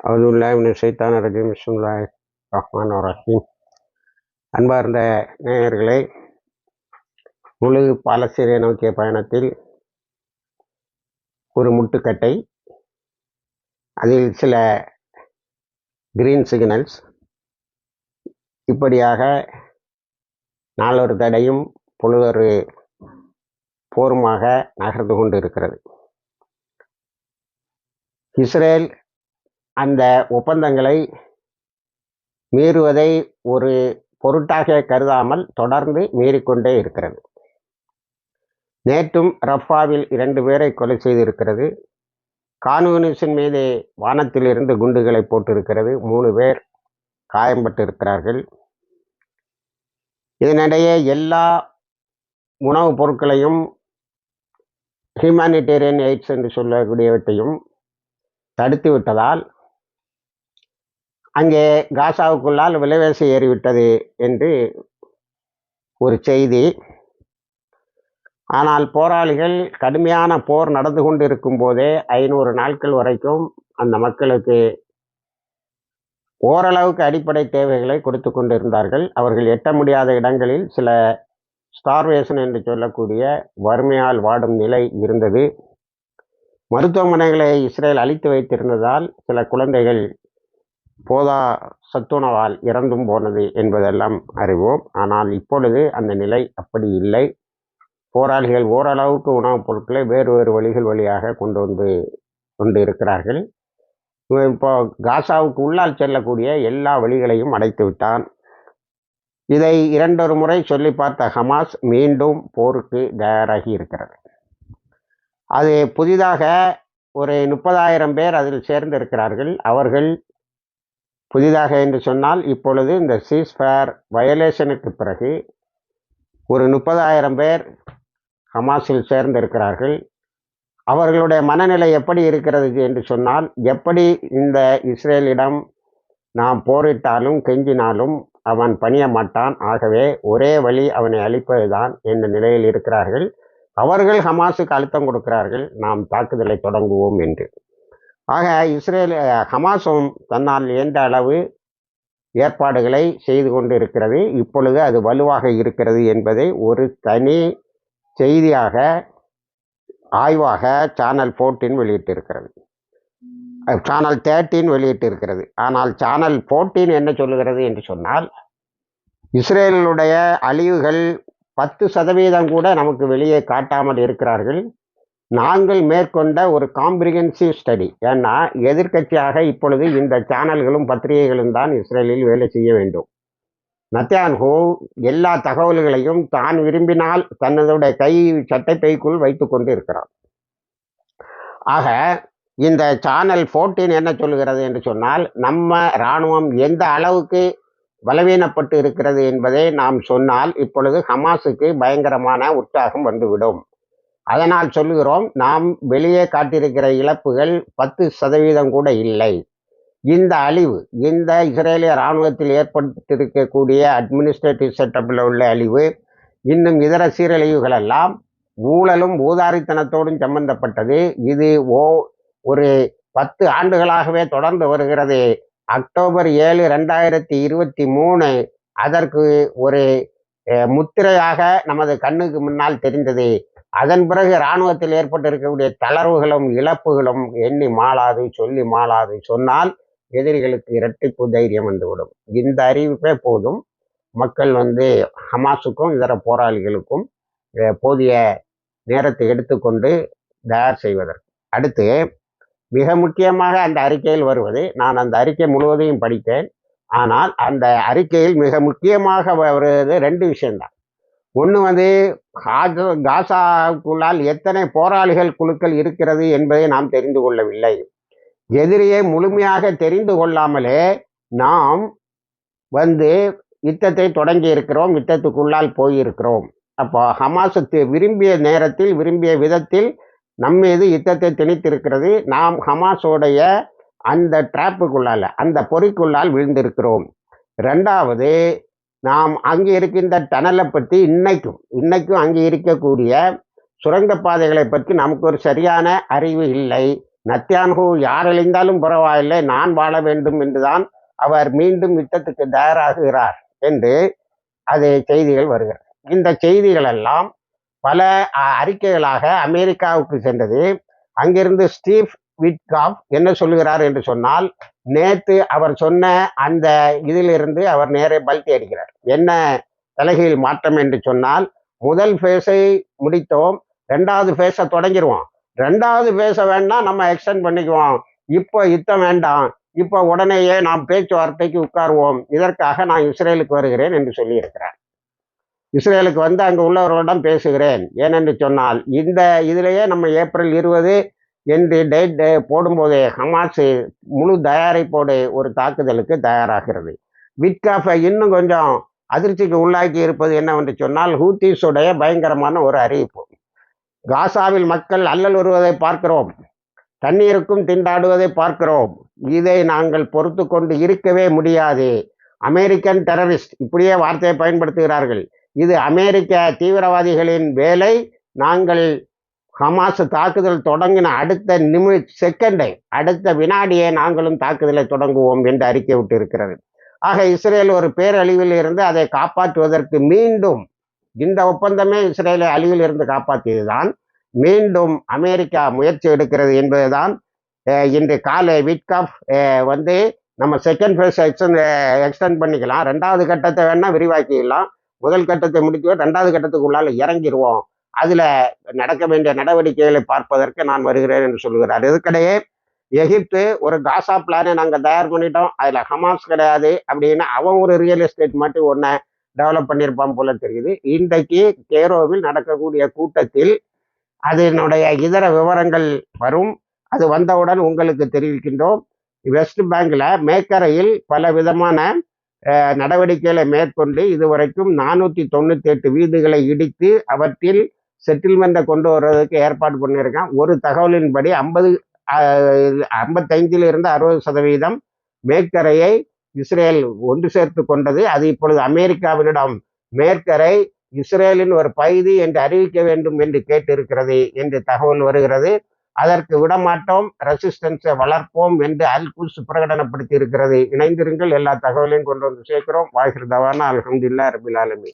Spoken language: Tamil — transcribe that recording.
அவுதுல்லாஹின் ஷைத்தான ரஜீம் பிஸ்மில்லாஹ் ரஹ்மான் ரஹீம். அன்பார்ந்த நேயர்களே முழு பாலஸ்தீனை நோக்கிய பயணத்தில் ஒரு முட்டுக்கட்டை அதில் சில கிரீன் சிக்னல்ஸ் இப்படியாக நாளொரு தடையும் பொழுதொரு போருமாக நகர்ந்து கொண்டு இருக்கிறது இஸ்ரேல் அந்த ஒப்பந்தங்களை மீறுவதை ஒரு பொருட்டாக கருதாமல் தொடர்ந்து மீறிக்கொண்டே இருக்கிறது. நேற்றும் ரஃபாவில் இரண்டு பேரை கொலை செய்திருக்கிறது. கான்யூனிஸின் மீது வானத்திலிருந்து குண்டுகளை போட்டிருக்கிறது. மூணு பேர் காயம்பட்டிருக்கிறார்கள். இதனிடையே எல்லா உணவுப் பொருட்களையும் ஹியூமானிட்டேரியன் எய்ட்ஸ் என்று சொல்லக்கூடியவற்றையும் தடுத்து விட்டதால் அங்கே காசாவுக்குள்ளால் விலைவாசி ஏறிவிட்டது என்று ஒரு செய்தி. ஆனால் போராளிகள் கடுமையான போர் நடந்து கொண்டு இருக்கும் போதே ஐநூறு நாட்கள் வரைக்கும் அந்த மக்களுக்கு ஓரளவுக்கு அடிப்படை தேவைகளை கொடுத்து கொண்டிருந்தார்கள். அவர்கள் எட்ட முடியாத இடங்களில் சில ஸ்டார்வேஷன் என்று சொல்லக்கூடிய வறுமையால் வாடும் நிலை இருந்தது. மருத்துவமனைகளை இஸ்ரேல் அழித்து வைத்திருந்ததால் சில குழந்தைகள் போதா சத்துணவால் இறந்தும் போனது என்பதெல்லாம் அறிவோம். ஆனால் இப்பொழுது அந்த நிலை அப்படி இல்லை. போராளிகள் ஓரளவுக்கு உணவுப் பொருட்களை வேறு வேறு வழிகள் வழியாக கொண்டு வந்து கொண்டு இருக்கிறார்கள் இப்போ காசாவுக்கு உள்ளால் செல்லக்கூடிய எல்லா வழிகளையும் அடைத்து விட்டான். இதை இரண்டொரு முறை சொல்லி பார்த்த ஹமாஸ் மீண்டும் போருக்கு தயாராகி இருக்கிறது. அது புதிதாக ஒரு முப்பதாயிரம் பேர் அதில் சேர்ந்திருக்கிறார்கள். அவர்கள் புதிதாக என்று சொன்னால் இப்பொழுது இந்த சீஸ்ஃபயர் வயலேஷனுக்கு பிறகு ஒரு முப்பதாயிரம் பேர் ஹமாஸில் சேர்ந்திருக்கிறார்கள். அவர்களுடைய மனநிலை எப்படி இருக்கிறது என்று சொன்னால் எப்படி இந்த இஸ்ரேலிடம் நாம் போரிட்டாலும் கெஞ்சினாலும் அவன் பணிய மாட்டான். ஆகவே ஒரே வழி அவனை அழிப்பதுதான் என்ற நிலையில் இருக்கிறார்கள். அவர்கள் ஹமாஸுக்கு அழுத்தம் கொடுக்கிறார்கள். நாம் தாக்குதலை தொடங்குவோம் என்று. ஆக இஸ்ரேல் ஹமாஸும் தன்னால் எந்த அளவு ஏற்பாடுகளை செய்து கொண்டு இருக்கிறது இப்பொழுது அது வலுவாக இருக்கிறது என்பதை ஒரு தனி செய்தியாக ஆய்வாக சேனல் ஃபோர்டீன் வெளியிட்டிருக்கிறது. சேனல் தேர்ட்டீன் வெளியிட்டிருக்கிறது. ஆனால் சேனல் ஃபோர்டீன் என்ன சொல்லுகிறது என்று சொன்னால் இஸ்ரேலுடைய அழிவுகள் பத்து சதவீதம் கூட நமக்கு வெளியே காட்டாமல் இருக்கிறார்கள். நாங்கள் மேற்கொண்ட ஒரு காம்ப்ரிஹென்சிவ் ஸ்டடி ஏன்னா எதிர்கட்சியாக இப்பொழுது இந்த சேனல்களும் பத்திரிகைகளும் தான் இஸ்ரேலில் வேலை செய்ய வேண்டும். நத்தியான்ஹோ எல்லா தகவல்களையும் தான் விரும்பினால் தன்னதுடைய கை சட்டைப்பைக்குள் வைத்து கொண்டு இருக்கிறான். ஆக இந்த சேனல் ஃபோர்டீன் என்ன சொல்லுகிறது என்று சொன்னால் நம்ம இராணுவம் எந்த அளவுக்கு பலவீனப்பட்டு இருக்கிறது என்பதை நாம் சொன்னால் இப்பொழுது ஹமாஸுக்கு பயங்கரமான உற்சாகம் வந்துவிடும். அதனால் சொல்லுகிறோம் நாம் வெளியே காட்டியிருக்கிற இழப்புகள் பத்து சதவீதம் கூட இல்லை. இந்த அழிவு இந்த இஸ்ரேலிய இராணுவத்தில் ஏற்பட்டிருக்கக்கூடிய அட்மினிஸ்ட்ரேட்டிவ் செட்டப்பில் உள்ள அழிவு இன்னும் இதர சீரழிவுகளெல்லாம் ஊழலும் ஊதாரித்தனத்தோடும் சம்பந்தப்பட்டது. இது ஓ ஒரு பத்து ஆண்டுகளாகவே தொடர்ந்து வருகிறது. அக்டோபர் ஏழு ரெண்டாயிரத்தி இருபத்தி மூணு அதற்கு ஒரு முத்திரையாக நமது கண்ணுக்கு முன்னால் தெரிந்தது. அதன் பிறகு இராணுவத்தில் ஏற்பட்டிருக்கக்கூடிய தளர்வுகளும் இழப்புகளும் எண்ணி மாளாது சொல்லி மாளாது சொன்னால் எதிரிகளுக்கு இரட்டிப்பு தைரியம் வந்துவிடும். இந்த அறிவிப்பே போதும். மக்கள் வந்து ஹமாஸுக்கும் இதர போராளிகளுக்கும் போதிய நேரத்தை எடுத்துக்கொண்டு தயார் செய்வதற்கு. அடுத்து மிக முக்கியமாக அந்த அறிக்கையில் வருவது நான் அந்த அறிக்கை முழுவதையும் படித்தேன். ஆனால் அந்த அறிக்கையில் மிக முக்கியமாக வருவது ரெண்டு விஷயம்தான். ஒன்று வந்து காசாவுக்குள்ளால் எத்தனை போராளிகள் குழுக்கள் இருக்கிறது என்பதை நாம் தெரிந்து கொள்ளவில்லை. எதிரியை முழுமையாக தெரிந்து கொள்ளாமலே நாம் வந்து யுத்தத்தை தொடங்கி இருக்கிறோம் யுத்தத்துக்குள்ளால் போயிருக்கிறோம் அப்போ ஹமாஸ் விரும்பிய நேரத்தில் விரும்பிய விதத்தில் நம்மீது யுத்தத்தை திணித்திருக்கிறது. நாம் ஹமாஸோடைய அந்த ட்ராப்புக்குள்ளால் அந்த பொறிக்குள்ளால் விழுந்திருக்கிறோம். ரெண்டாவது நாம் அங்கே இருக்கின்ற டனலை பற்றி இன்னைக்கும் இன்னைக்கும் அங்கே இருக்கக்கூடிய சுரங்கப்பாதைகளை பற்றி நமக்கு ஒரு சரியான அறிவு இல்லை. நத்தியான்ஹூ யார் அழிந்தாலும் பரவாயில்லை நான் வாழ வேண்டும் என்றுதான் அவர் மீண்டும் யுத்தத்துக்கு தயாராகுகிறார் என்று அது செய்திகள் வருகிறது. இந்த செய்திகளெல்லாம் பல அறிக்கைகளாக அமெரிக்காவுக்கு சென்றது. அங்கிருந்து ஸ்டீவ் விட்காப் என்ன சொல்லுகிறார் என்று சொன்னால் நேத்து அவர் சொன்ன அந்த இதிலிருந்து அவர் நேரே பல்ட்டி அடிக்கிறார். என்ன தலைகீழ் மாற்றம் என்று சொன்னால் முதல் ஃபேஸை முடித்தோம் ரெண்டாவது ஃபேஸை தொடங்கிடுவோம் ரெண்டாவது ஃபேஸை வேணா நம்ம எக்ஸ்டெண்ட் பண்ணிக்குவோம். இப்போ யுத்தம் வேண்டாம். இப்போ உடனேயே நாம் பேச்சுவார்த்தைக்கு உட்காருவோம். இதற்காக நான் இஸ்ரேலுக்கு வருகிறேன் என்று சொல்லியிருக்கிறார். இஸ்ரேலுக்கு வந்து அங்கே உள்ளவர்களிடம் பேசுகிறேன். ஏனென்று சொன்னால் இந்த இதிலேயே நம்ம ஏப்ரல் இருபது என்று டேட் போடும்போதே ஹமாஸ் முழு தயாரிப்போடு ஒரு தாக்குதலுக்கு தயாராகிறது. விட்காஃபை இன்னும் கொஞ்சம் அதிர்ச்சிக்கு உள்ளாக்கி இருப்பது என்னவென்று சொன்னால் ஹூத்திஸுடைய பயங்கரமான ஒரு அறிவிப்பு. காசாவில் மக்கள் அல்லல் வருவதை பார்க்கிறோம். தண்ணீருக்கும் திண்டாடுவதை பார்க்கிறோம். இதை நாங்கள் பொறுத்து கொண்டு இருக்கவே முடியாது. அமெரிக்கன் டெரரிஸ்ட் இப்படியே வார்த்தையை பயன்படுத்துகிறார்கள். இது அமெரிக்க தீவிரவாதிகளின் வேலை. நாங்கள் ஹமாஸ் தாக்குதல் தொடங்கின அடுத்த நிமி செகண்டை அடுத்த வினாடியே நாங்களும் தாக்குதலை தொடங்குவோம் என்று அறிக்கை விட்டிருக்கிறது. ஆக இஸ்ரேல் ஒரு பேரழிவில் இருந்து அதை காப்பாற்றுவதற்கு மீண்டும் இந்த ஒப்பந்தமே இஸ்ரேலை அழிவில் இருந்து காப்பாற்றியதுதான். மீண்டும் அமெரிக்கா முயற்சி எடுக்கிறது என்பதுதான் இன்று காலை விட்காப் வந்து நம்ம செகண்ட் ஃபேஸ் எக்ஸ்டன் எக்ஸ்டெண்ட் பண்ணிக்கலாம். ரெண்டாவது கட்டத்தை வேணால் விரிவாக்கிக்கலாம் முதல் கட்டத்தை முடித்து ரெண்டாவது கட்டத்துக்கு உள்ளால இறங்கிடுவோம் அதுல நடக்க வேண்டிய நடவடிக்கைகளை பார்ப்பதற்கு நான் வருகிறேன் என்று சொல்கிறார். இதுக்கிடையே எகிப்து ஒரு காசா பிளானை நாங்கள் தயார் பண்ணிட்டோம். அதில் ஹமாஸ் கிடையாது அப்படின்னு அவன் ஒரு ரியல் எஸ்டேட் மட்டும் ஒன்றை டெவலப் பண்ணியிருப்பான் போல தெரியுது. இன்றைக்கு கேரோவில் நடக்கக்கூடிய கூட்டத்தில் அதனுடைய இதர விவரங்கள் வரும். அது வந்தவுடன் உங்களுக்கு தெரிவிக்கின்றோம். வெஸ்ட் பேங்க்ல மேக்கரையில் பல விதமான நடவடிக்கைகளை மேற்கொண்டு இதுவரைக்கும் நானூற்றி தொண்ணூற்றி எட்டு வீடுகளை இடித்து அவற்றில் செட்டில்மெண்ட்டை கொண்டு வர்றதுக்கு ஏற்பாடு பண்ணியிருக்கேன். ஒரு தகவலின்படி ஐம்பது ஐம்பத்தைந்தில் இருந்து அறுபது சதவீதம் மேற்கரையை இஸ்ரேல் ஒன்று சேர்த்து கொண்டது. அது இப்பொழுது அமெரிக்காவினிடம் மேற்கரை இஸ்ரேலின் ஒரு பகுதி என்று அறிவிக்க வேண்டும் என்று கேட்டிருக்கிறது என்று தகவல் வருகிறது. அதற்கு விடமாட்டோம் ரெசிஸ்டன்ஸை வளர்ப்போம் என்று அல் குஸ் பிரகடனப்படுத்தி இருக்கிறது இணைந்திருங்கள் எல்லா தகவலையும் கொண்டு வந்து சேர்க்கிறோம். வாகிர் தவானா அல்ஹம்துலில்லாஹ் ரபில் ஆலமீன்.